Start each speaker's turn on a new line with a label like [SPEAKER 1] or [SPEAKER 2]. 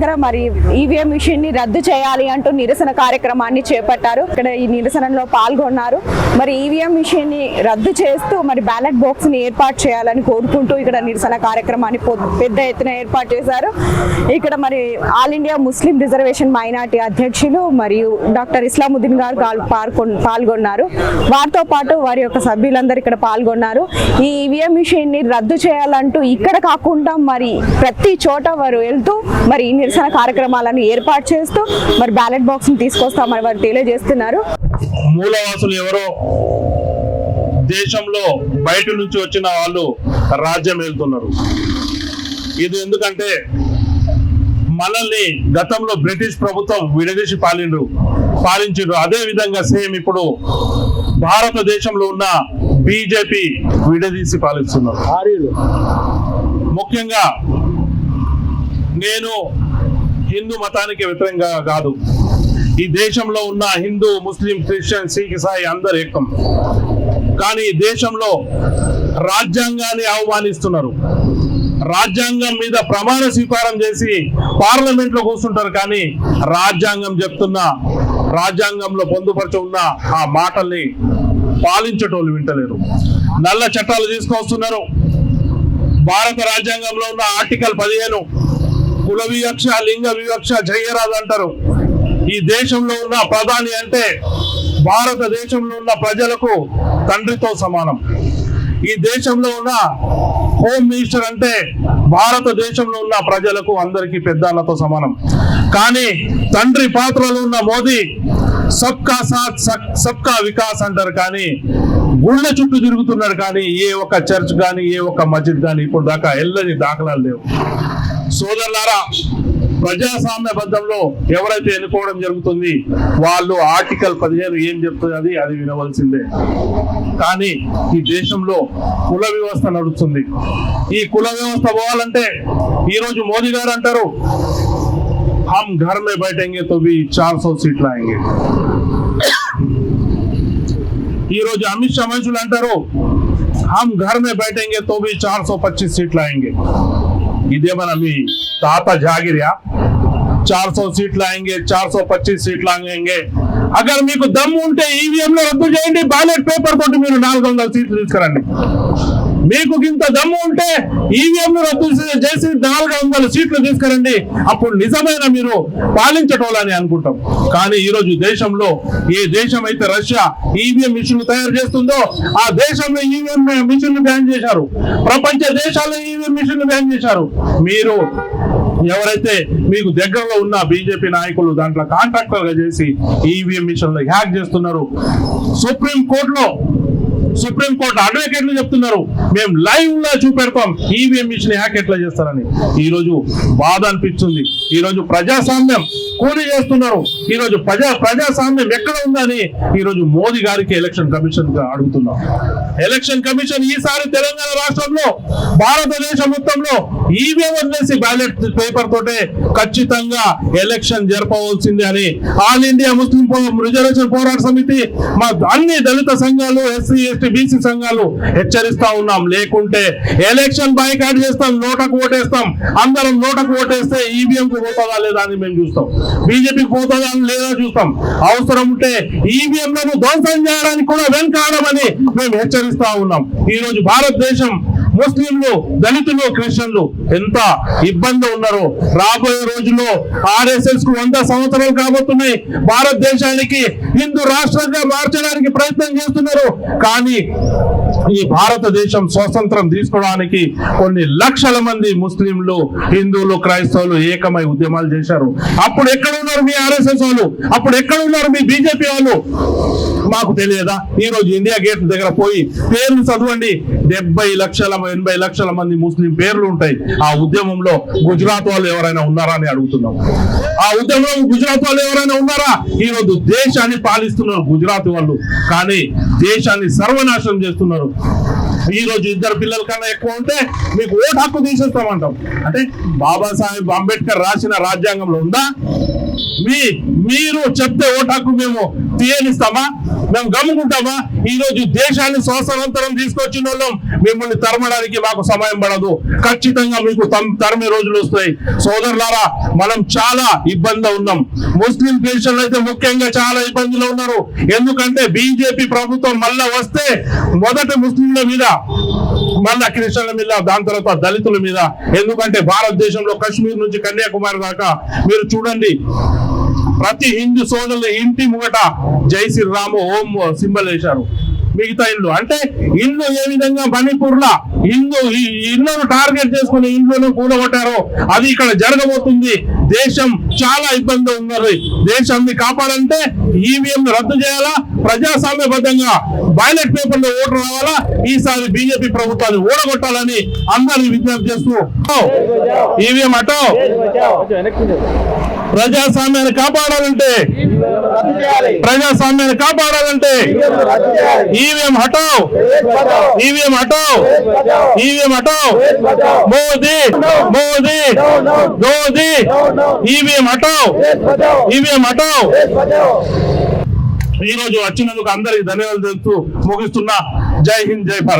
[SPEAKER 1] దగ్గర మరి ఈవీఎం మిషన్ని రద్దు చేయాలి అంటూ నిరసన కార్యక్రమాన్ని చేపట్టారు. ఇక్కడ ఈ నిరసనలో పాల్గొన్నారు. మరి ఈవీఎం మిషన్ని రద్దు చేస్తూ మరి బ్యాలెట్ బాక్స్ని ఏర్పాటు చేయాలని కోరుకుంటూ ఇక్కడ నిరసన కార్యక్రమాన్ని పెద్ద ఎత్తున ఏర్పాటు చేశారు. ఇక్కడ మరి all India Muslim reservation minority అధ్యక్షులు మరియు డాక్టర్ ఇస్లాముద్దీన్ గారు పాల్గొన్నారు. వారితో పాటు వారి యొక్క సభ్యులందరూ ఇక్కడ పాల్గొన్నారు. ఈ ఈవీఎం మిషన్ని రద్దు చేయాలంటూ ఇక్కడ కాకుండా మరి ప్రతి చోట వారు వెళ్తూ మరి నిరసన కార్యక్రమాలను ఏర్పాటు చేస్తూ మరి బ్యాలెట్ బాక్స్ని తీసుకొస్తామని వారు తెలియజేస్తున్నారు.
[SPEAKER 2] మూలవాసులు ఎవరో దేశంలో బయట నుంచి వచ్చిన వాళ్ళు రాజ్యం వెళ్తున్నారు. ఇది ఎందుకంటే మనల్ని గతంలో బ్రిటిష్ ప్రభుత్వం విడదీసి పాలిండ్రు పాలించిండ్రు. అదే విధంగా సేమ్ ఇప్పుడు భారతదేశంలో ఉన్న బీజేపీ విడదీసి పాలిస్తున్నారు. ముఖ్యంగా నేను హిందూ మతానికి వ్యతిరేకంగా కాదు. ఈ దేశంలో ఉన్న హిందూ ముస్లిం క్రిస్టియన్ సిక్ సాయి అందరు ఏకం. కానీ దేశంలో రాజ్యాంగాన్ని అవమానిస్తున్నారు రాజ్యాంగం మీద ప్రమాణ స్వీకారం చేసి పార్లమెంట్లో కూర్చుంటారు కానీ రాజ్యాంగం చెప్తున్న రాజ్యాంగంలో పొందుపరచ ఉన్న ఆ మాటల్ని పాలించేటోళ్ళు వింటలేరు. నల్ల చట్టాలు తీసుకొస్తున్నారు. భారత రాజ్యాంగంలో ఉన్న ఆర్టికల్ పదిహేను కుల వివక్ష లింగ వివక్ష చేయరాదు అంటారు ఈ దేశంలో ఉన్న ప్రధాని అంటే భారతదేశంలో ఉన్న ప్రజలకు తండ్రితో సమానం. ఈ దేశంలో ఉన్న హోమ్ మినిస్టర్ అంటే భారతదేశంలో ఉన్న ప్రజలకు అందరికీ పెద్దలతో సమానం. కానీ తండ్రి పాత్రలో ఉన్న మోదీ సబ్కా సాత్ సబ్- సబ్కా వికాస్ అంటారు కానీ గుళ్ళ చుట్టూ తిరుగుతున్నాడు కానీ ఏ ఒక్క చర్చ్ కానీ ఏ ఒక్క మస్జిద్ కానీ ఇప్పుడు దాకా వెళ్ళని దాఖలాలు లేవు. సోదరులారా ప్రజాస్వామ్యబద్ధంలో ఎవరైతే ఎన్నుకోవడం జరుగుతుంది వాళ్ళు ఆర్టికల్ పదిహేను ఏం చెప్తుంది అది వినవలసిందే. కానీ ఈ దేశంలో కుల వ్యవస్థ నడుస్తుంది. ఈ కుల వ్యవస్థ పోవాలంటే ఈ రోజు మోదీ గారు అంటారు హమ్ ఘర్ మే బయటంగే తో భీ చార్ సో సీట్లు ఆయంగే. ఈ రోజు అమిత్ షా మనుషులు అంటారు హమ్ ఘర్ మే బయటంగే తో భీ చార్ సో పచ్చీస్ సీట్లు ఆయంగే. ఇదేమన్నా మీ తాత జాగిరియా చార్ సో సీట్లు ఆయంగే చార్ సో పచ్చీస్ సీట్లు ఆయంగే. అగర్ మీకు దమ్ము ఉంటే ఈవీఎంలో రద్దు చేయండి బ్యాలెట్ పేపర్ తోటి మీరు నాలుగు వందల సీట్లు తీసుకురండి. మీకు ఇంత దమ్ము ఉంటే ఈవీఎం రద్దు చేసి నాలుగు వందల సీట్లు తీసుకురండి. అప్పుడు నిజమైన మీరు పాలించటోళ్ళని అనుకుంటాం. కానీ ఈరోజు దేశంలో ఏ దేశం అయితే రష్యా ఈవీఎం మిషన్లు తయారు చేస్తుందో ఆ దేశంలో ఈవీఎం మిషన్లు బ్యాన్ చేశారు. ప్రపంచ దేశాల్లో ఈవీఎం మిషన్లు బ్యాన్ చేశారు. మీరు ఎవరైతే మీకు దగ్గరలో ఉన్న బీజేపీ నాయకులు దాంట్లో కాంట్రాక్టర్గా చేసి ఈవీఎం మిషన్లు హ్యాక్ చేస్తున్నారు సుప్రీం కోర్టులో సుప్రీం కోర్టు అడ్వకేట్లు చెప్తున్నారు. మేము లైవ్ లా చూపెడతాం. ఈవీఎం మిషన్ హ్యాక్ ఎట్లా చేస్తారని. ఈ రోజు బాధ అనిపిస్తుంది. ఈ రోజు ప్రజాస్వామ్యం కూలి చేస్తున్నారు. ఈ రోజు ప్రజా ప్రజాస్వామ్యం ఎక్కడ ఉందని ఈ రోజు మోదీ గారికి ఎలక్షన్ కమిషన్ అడుగుతున్నాం. ఎలక్షన్ కమిషన్ ఈసారి తెలంగాణ రాష్ట్రంలో భారతదేశం మొత్తంలో ఈవీఎం వదిలేసి బ్యాలెట్ పేపర్ తోటే ఖచ్చితంగా ఎలక్షన్ జరపవలసిందే అని ఆల్ ఇండియా ముస్లిం రిజర్వేషన్ పోరాట సమితి మా అన్ని దళిత సంఘాలు ఎస్సీ ఎస్టీ బీసీ సంఘాలు హెచ్చరిస్తా ఉన్నాం. లేకుంటే ఎలక్షన్ బైకాట్ చేస్తాం నోటకు ఓటేస్తాం. అందరం నోటకు ఓటేస్తే ఈవీఎం కు పోతుందా లేదా అని మేము చూస్తాం. బీజేపీకి పోతుందా అని లేదా చూస్తాం. అవసరం ఉంటే ఈవీఎంలను ధ్వంసం చేయడానికి కూడా వెనకాడమని మేము హెచ్చరిస్తా ఉన్నాం. ఈ రోజు భారతదేశం ముస్లింలు దళితులు క్రిస్టియన్లు ఎంత ఇబ్బంది ఉన్నారో. రాబోయే రోజుల్లో ఆర్ఎస్ఎస్కు వంద సంవత్సరాలు కాబోతున్నాయి. భారతదేశానికి హిందూ రాష్ట్రంగా మార్చడానికి ప్రయత్నం చేస్తున్నారు. కానీ ఈ భారతదేశం స్వాతంత్రం తీసుకోవడానికి కొన్ని లక్షల మంది ముస్లింలు హిందువులు క్రైస్తవులు ఏకమై ఉద్యమాలు చేశారు. అప్పుడు ఎక్కడ ఉన్నారు మీ ఆర్ఎస్ఎస్ వాళ్ళు? అప్పుడు ఎక్కడ ఉన్నారు మీ బీజేపీ వాళ్ళు? మాకు తెలియదా? ఈ రోజు ఇండియా గేట్ దగ్గర పోయి పేర్లు చదవండి. డెబ్బై లక్షల ఎనభై లక్షల మంది ముస్లిం పేర్లు ఉంటాయి. ఆ ఉద్యమంలో గుజరాత్ వాళ్ళు ఎవరైనా ఉన్నారా అని అడుగుతున్నాం. ఆ ఉద్యమంలో గుజరాత్ వాళ్ళు ఎవరైనా ఉన్నారా? ఈ రోజు దేశాన్ని పాలిస్తున్నారు గుజరాత్ వాళ్ళు. కానీ దేశాన్ని సర్వనాశనం చేస్తున్నారు. ఈరోజు రోజు ఇద్దరు పిల్లల కన్నా ఎక్కువ ఉంటే మీకు ఓటు హక్కు తీసేస్తామంటాం. అంటే బాబాసాహెబ్ అంబేద్కర్ రాసిన రాజ్యాంగంలో ఉందా? మీ మీరు చెప్తే ఓటు హక్కు మేము తీయనిస్తామా? మేము గమ్ముకుంటామా ఈ రోజు దేశాన్ని స్వాతంత్రం తీసుకొచ్చిన వాళ్ళం మిమ్మల్ని తరమడానికి మాకు సమయం పడదు. ఖచ్చితంగా మీకు తరమే తరిమే రోజులు వస్తాయి. సోదరులారా మనం చాలా ఇబ్బంది ఉన్నాం. ముస్లిం దేశాలు అయితే ముఖ్యంగా చాలా ఇబ్బందులు ఉన్నారు. ఎందుకంటే బీజేపీ ప్రభుత్వం మళ్ళా వస్తే మొదట ముస్లింల మీద మళ్ళా క్రిస్టియన్ల మీద దాని తర్వాత దళితుల మీద. ఎందుకంటే భారతదేశంలో కశ్మీర్ నుంచి కన్యాకుమారి దాకా మీరు చూడండి. ప్రతి హిందూ సోదరుల ఇంటి ముంగట జై శ్రీరాము ఓం సింబల్ వేశారు. మిగతా ఇల్లు. అంటే ఇల్లు ఏ విధంగా మణిపూర్ లా హిందూ ఇళ్ళను టార్గెట్ చేసుకుని ఇల్లును కూడగొట్టారో అది ఇక్కడ జరగబోతుంది. దేశం చాలా ఇబ్బంది ఉన్నది. దేశాన్ని కాపాడంటే ఈవీఎం రద్దు చేయాలా? ప్రజాస్వామ్యబద్ధంగా బ్యాలెట్ పేపర్లో ఓటు రావాలా? ఈసారి బీజేపీ ప్రభుత్వాన్ని ఓడగొట్టాలని అందరినీ విజ్ఞప్తి చేస్తూ ఈవీఎం అటో. ప్రజాస్వామ్యాన్ని కాపాడాలంటే ప్రజాస్వామ్యాన్ని కాపాడాలంటే ఈవీఎం హటావ్ ఈవీఎం హటావ్ ఈవీఎం హటావ్. మోదీ మోదీ మోదీ ఈవీఎం హటావ్ ఈవీఎం హటావ్. ఈ రోజు వచ్చినందుకు అందరికి ధన్యవాదాలు తెలుస్తూ ముగిస్తున్నా. జై హింద్ జై భారత్.